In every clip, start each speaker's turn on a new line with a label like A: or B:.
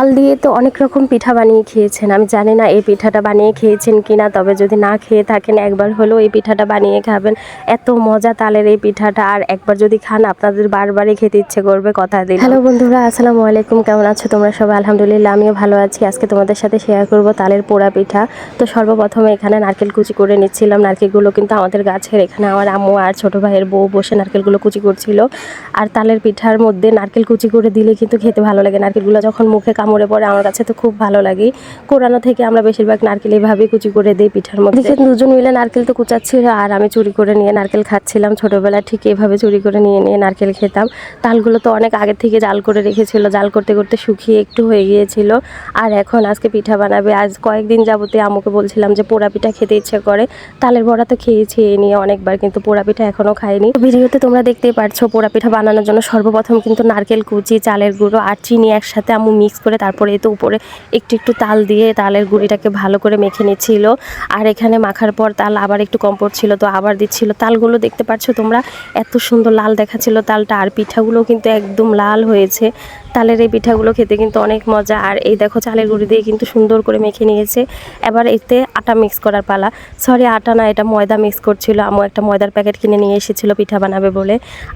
A: তাল দিয়ে তো অনেক রকম পিঠা বানিয়ে খেয়েছেন। আমি জানি না এই পিঠাটা বানিয়ে খেয়েছেন কি না তবে যদি না খেয়ে থাকেন, একবার হলেও এই পিঠাটা বানিয়ে খাবেন। এত মজা তালের এই পিঠাটা, আর একবার যদি খান, আপনাদের বারবারই খেতে ইচ্ছে করবে, কথা দিন হ্যালো বন্ধুরা, আসসালামু আলাইকুম, কেমন আছো তোমরা সবাই? আলহামদুলিল্লাহ, আমিও ভালো আছি। আজকে তোমাদের সাথে শেয়ার করব তালের পোড়া পিঠা। তো সর্বপ্রথমে এখানে নারকেল কুচি করে নিচ্ছিলাম। নারকেলগুলো কিন্তু আমাদের গাছের এখানে আমার আম্মু আর ছোট ভাইয়ের বউ বসে নারকেলগুলো কুচি করছিল। আর তালের পিঠার মধ্যে নারকেল কুচি করে দিলে কিন্তু খেতে ভালো লাগে। নারকেলগুলো যখন মুখে কামড়ে পড়ে, আমার কাছে তো খুব ভালো লাগে। কোরানো থেকে আমরা বেশিরভাগ নারকেল এইভাবে কুচি করে দিই পিঠার মধ্যে। দেখে দুজন মিলে নারকেল তো কুচাচ্ছিল, আর আমি চুরি করে নিয়ে নারকেল খাচ্ছিলাম ছোটোবেলা ঠিক এভাবে চুরি করে নিয়ে নিয়ে নারকেল খেতাম। তালগুলো তো অনেক আগে থেকে জাল করে রেখেছিল, জাল করতে করতে শুকিয়ে একটু হয়ে গিয়েছিল। আর এখন আজকে পিঠা বানাবে, আজ কয়েকদিন যাবতে আম্মুকে বলছিলাম যে পোড়া পিঠা খেতে ইচ্ছে করে। তালের বড়া তো খেয়েছি এই নিয়ে অনেকবার, কিন্তু পোড়া পিঠা এখনও খাইনি। ভিডিওতে তোমরা দেখতেই পারছ, পোড়া পিঠা বানানোর জন্য সর্বপ্রথম কিন্তু নারকেল কুচি, চালের গুঁড়ো আর চিনি একসাথে আম্মু মিক্স করে তারপরে তো উপরে একটু একটু তাল দিয়ে তালের গুঁড়িটাকে ভালো করে মেখে নিচ্ছিল। আর এখানে মাখার পর তাল আবার একটু কম পড়ছিল, তো আবার দিচ্ছিল। তালগুলো দেখতে পাচ্ছ তোমরা? এত সুন্দর লাল দেখাচ্ছিল তালটা, আর পিঠাগুলো কিন্তু একদম লাল হয়েছে। তালের এই পিঠাগুলো খেতে কিন্তু অনেক মজা। আর এই দেখো চালের গুঁড়ি দিয়ে কিন্তু সুন্দর করে মেখে নিয়েছে। এবার এতে আটা মিক্স করার পালা। সরি আটা না, এটা ময়দা মিক্স করছিল। আমু একটা ময়দার প্যাকেট কিনে নিয়ে এসেছিল পিঠা বানাবে বলে।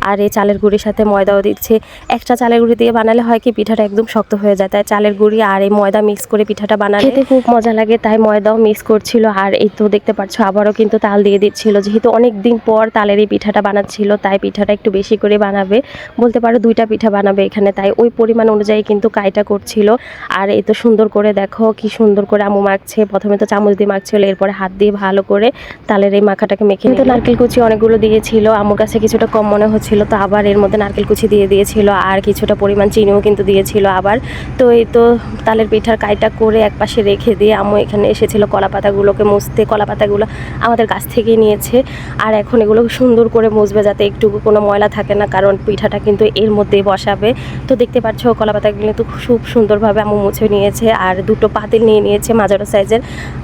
A: আর এই চালের গুঁড়ির সাথে ময়দাও দিচ্ছে। একটা চালের গুঁড়ি দিয়ে বানালে হয় কি, পিঠাটা একদম শক্ত হয়ে যায়। তাই চালের গুঁড়ি আর এই ময়দা মিক্স করে পিঠাটা বানালে খেতে খুব মজা লাগে তাই ময়দাও মিক্স করছিল আর এই তো দেখতে পাচ্ছ আবারও কিন্তু তাল দিয়ে দিচ্ছিল। যেহেতু অনেক দিন পর তালের এই পিঠাটা বানাচ্ছিল তাই পিঠাটা একটু বেশি করে বানাবে। বলতে পারো দুইটা পিঠা বানাবে এখানে তাই ওই পরিমাণ অনুযায়ী কিন্তু কাইটা করছিল। আর এই তো সুন্দর করে দেখো কি সুন্দর করে আমু মাখছে। প্রথমে তো চামচ দিয়ে মাখছিল এরপরে হাত দিয়ে ভালো করে তালের এই মাখাটাকে মেখে কিন্তু নারকেল কুচি অনেকগুলো দিয়েছিল আমুর কাছে কিছুটা কম মনে হচ্ছিল তো আবার এর মধ্যে নারকেল কুচি দিয়ে দিয়েছিল আর কিছুটা পরিমাণ চিনিও কিন্তু দিয়েছিল আবার। তো এই তো তালের পিঠার কাইটা করে এক পাশে রেখে দিয়ে আম্মু এখানে এসেছিল কলা পাতাগুলোকে মুছতে কলা পাতাগুলো আমাদের গাছ থেকেই নিয়েছে। আর এখন এগুলো সুন্দর করে মুছবে যাতে একটু কোনো ময়লা থাকে না, কারণ পিঠাটা কিন্তু এর মধ্যেই বসাবে। তো দেখতে পাচ্ছ কলা পাতাগুলো কিন্তু খুব সুন্দরভাবে আম্মু মুছে নিয়েছে আর দুটো পাতিল নিয়ে নিয়েছে মাঝারো সাইজের।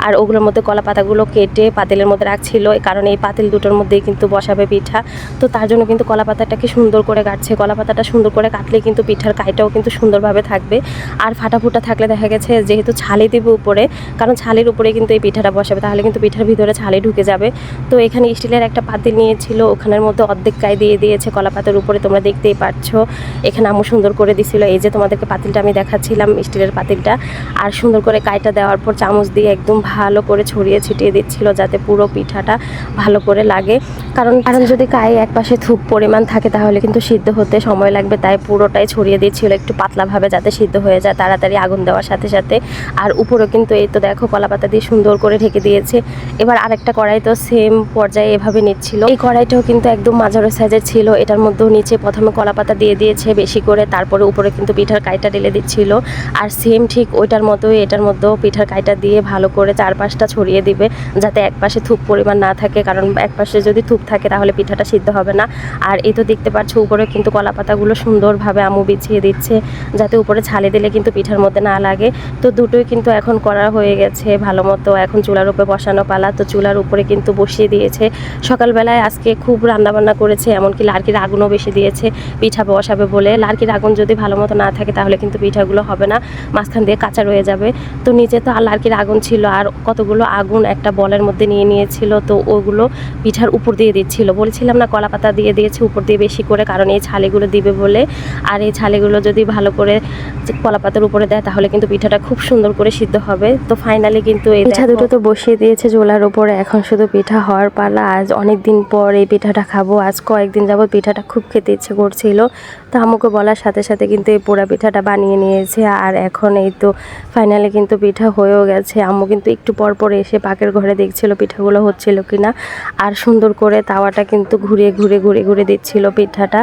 A: আর ওগুলোর মধ্যে কলা পাতাগুলো কেটে পাতিলের মধ্যে রাখছিল কারণ এই পাতিল দুটোর মধ্যেই কিন্তু বসাবে পিঠা। তো তার জন্য কিন্তু কলা পাতাটাকে সুন্দর করে কাটছে। কলা পাতাটা সুন্দর করে কাটলে কিন্তু পিঠার কাইটাও কিন্তু সুন্দরভাবে থাকবে। আর ফাটা ফুটা থাকলে দেখা গেছে যেহেতু ছালি দেবে উপরে, কারণ ছালের উপরে কিন্তু এই পিঠাটা বসাবে, তাহলে কিন্তু পিঠার ভিতরে ছালে ঢুকে যাবে। তো এখানে স্টিলের একটা পাতিল নিয়েছিল, ওখানের মধ্যে অর্ধেক কাই দিয়ে দিয়েছে কলা পাতার উপরে, তোমরা দেখতেই পাচ্ছ এখানে আম্মু সুন্দর করে দিছিল, এই যে তোমাদেরকে পাতিলটা আমি দেখাচ্ছিলাম, স্টিলের পাতিলটা। আর সুন্দর করে কাইটা দেওয়ার পর চামচ দিয়ে একদম ভালো করে ছড়িয়ে ছিটিয়ে দিচ্ছিল, যাতে পুরো পিঠাটা ভালো করে লাগে। কারণ কারণ যদি কাই এক পাশে থুপ পরিমাণ থাকে, তাহলে কিন্তু সিদ্ধ হতে সময় লাগবে, তাই পুরোটাই ছড়িয়ে দিচ্ছিল, একটু পাতলাভাবে যাতে সিদ্ধ হয়ে যায়। তাড়াতাড়ি আগুন দেওয়ার সাথে সাথে। আর উপরেও কিন্তু এই তো দেখো কলা পাতা দিয়ে সুন্দর করে ঢেকে দিয়েছে। এবার আরেকটা কড়াই তো সেম পর্যায়ে এভাবে নিচ্ছিল। এই কড়াইটাও কিন্তু একদম মাঝারো সাইজের ছিল। এটার মধ্যেও নিচে প্রথমে কলা পাতা দিয়ে দিয়েছে বেশি করে, তারপরে উপরে কিন্তু পিঠার কাইটা ঢেলে দিচ্ছিল। আর সেম ঠিক ওইটার মতোই, এটার মধ্যেও পিঠার কাইটা দিয়ে ভালো করে চারপাশটা ছড়িয়ে দিবে, যাতে এক পাশে থুপ পরিমাণ না থাকে, কারণ এক পাশে যদি থুপ থাকে তাহলে পিঠাটা সিদ্ধ হবে না। আর এই তো দেখতে পাচ্ছ উপরে কিন্তু কলা পাতাগুলো সুন্দরভাবে আমু বিছিয়ে দিচ্ছে, যাতে উপরে ছালে দিলে কিন্তু পিঠার মধ্যে না লাগে। তো দুটোই কিন্তু এখন করা হয়ে গেছে ভালো মতো। এখন চুলার উপরে বসানো পালা। তো চুলার উপরে কিন্তু বসিয়ে দিয়েছে। সকালবেলায় আজকে খুব রান্নাবান্না করেছে, এমনকি লার্কির আগুনও বেশি দিয়েছে। পিঠা বসাবে বলে। লার্কির আগুন যদি ভালো মতো না থাকে, তাহলে কিন্তু পিঠাগুলো হবে না। মাঝখান দিয়ে কাঁচা রয়ে যাবে। তো নিচে তো আর লার্কির আগুন ছিল। আর কতগুলো আগুন একটা বলের মধ্যে নিয়ে নিয়েছিল। তো ওগুলো পিঠার উপর দিয়ে দিচ্ছিল। বলছিলাম না কলা পাতা দিয়ে দিয়েছে উপর দিয়ে বেশি করে, কারণ এই ছালেগুলো দিবে বলে। আর এই ছালেগুলো যদি ভালো করে কলা পাতার উপরে দেয় তাহলে কিন্তু পিঠাটা খুব সুন্দর করে সিদ্ধ হবে। তো ফাইনালি কিন্তু এই পিঠা দুটো তো বসিয়ে দিয়েছে চুলার উপরে এখন শুধু পিঠা হওয়ার পালা। আজ অনেক দিন পর এই পিঠাটা খাব। আজ কয়েকদিন যাবত পিঠাটা খুব খেতে ইচ্ছে করছিল। তো আমাকে বলার সাথে সাথে কিন্তু এই পোড়া পিঠাটা বানিয়ে নিয়েছে। আর এখন এই তো ফাইনালি কিন্তু পিঠা হয়েও গেছে। আম্মু কিন্তু একটু পর পর এসে পাকের ঘরে দেখছিল পিঠাগুলো হচ্ছিল কিনা। আর সুন্দর করে তাওয়াটা কিন্তু ঘুরিয়ে ঘুরে ঘুরে ঘুরে দিচ্ছিল পিঠাটা।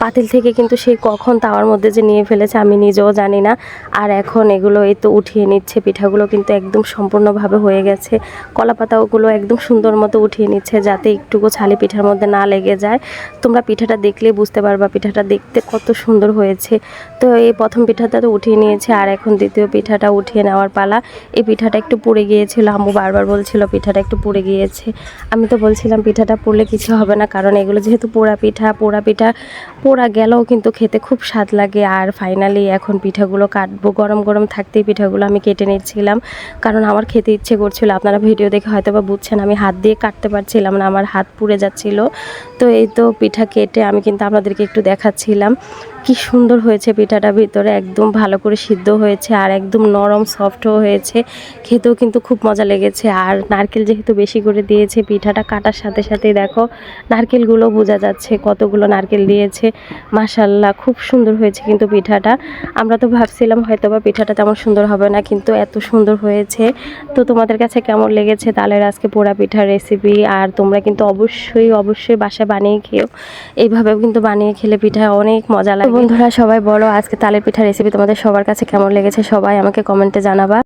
A: পাতিল থেকে কিন্তু সে কখন তাওয়ার মধ্যে যে নিয়ে ফেলেছে আমি নিজেও জানি না। আর এখন এগুলো এই তো উঠিয়ে নিচ্ছে, পিঠাগুলো কিন্তু একদম সম্পূর্ণভাবে হয়ে গেছে। কলা পাতাগুলো একদম সুন্দর মতো উঠিয়ে নিচ্ছে, যাতে একটুকু ছালি পিঠার মধ্যে না লেগে যায়। তোমরা পিঠাটা দেখলেই বুঝতে পারবা, পিঠাটা দেখতে কত সুন্দর হয়েছে। তো এই প্রথম পিঠাটা তো উঠিয়ে নিয়েছে, আর এখন দ্বিতীয় পিঠাটা উঠিয়ে নেওয়ার পালা। এই পিঠাটা একটু পুড়ে গিয়েছিল, আম্মু বারবার বলছিল পিঠাটা একটু পুড়ে গিয়েছে। আমি তো বলছিলাম, পিঠাটা পুড়লে কিছু হবে না, কারণ এগুলো যেহেতু পোড়া পিঠা পোড়া পিঠা, পোড়া গেলেও কিন্তু খেতে খুব স্বাদ লাগে। আর ফাইনালি এখন পিঠাগুলো কাটবো, গরম গরম থাকতেই পিঠাগুলো আমি কেটে নিচ্ছিলাম। কারণ আমার খেতে ইচ্ছে করছিল, আপনারা ভিডিও দেখে হয়তো বা বুঝছেন, আমি হাত দিয়ে কাটতে পারছিলাম না, আমার হাত পুড়ে যাচ্ছিল। তো এই তো পিঠা কেটে আমি কিন্তু আপনাদেরকে একটু দেখাচ্ছিলাম। কি সুন্দর হয়েছে পিঠাটা। ভিতরে একদম ভালো করে সিদ্ধ হয়েছে আর একদম নরম সফটও হয়েছে। খেতেও কিন্তু খুব মজা লেগেছে। আর নারকেল যেহেতু বেশি করে দিয়েছে, পিঠাটা কাটার সাথে সাথে দেখো নারকেলগুলো বোঝা যাচ্ছে কতগুলো নারকেল দিয়েছে। মাশাল্লাহ খুব সুন্দর হয়েছে কিন্তু পিঠাটা। আমরা তো ভাবছিলাম হয়তো বা পিঠাটা তেমন সুন্দর হবে না, কিন্তু এত সুন্দর হয়েছে। তো তোমাদের কাছে কেমন লেগেছে তালের আজকে পোড়া পিঠার রেসিপি আর তোমরা কিন্তু অবশ্যই অবশ্যই বাসায় বানিয়ে খেও। এইভাবেও কিন্তু বানিয়ে খেলে পিঠা অনেক মজা লাগে। বন্ধুরা, সবাই বলো আজকে তালের পিঠা রেসিপি তোমাদের সবার কাছে কেমন লেগেছে, সবাই আমাকে কমেন্টে জানাবা।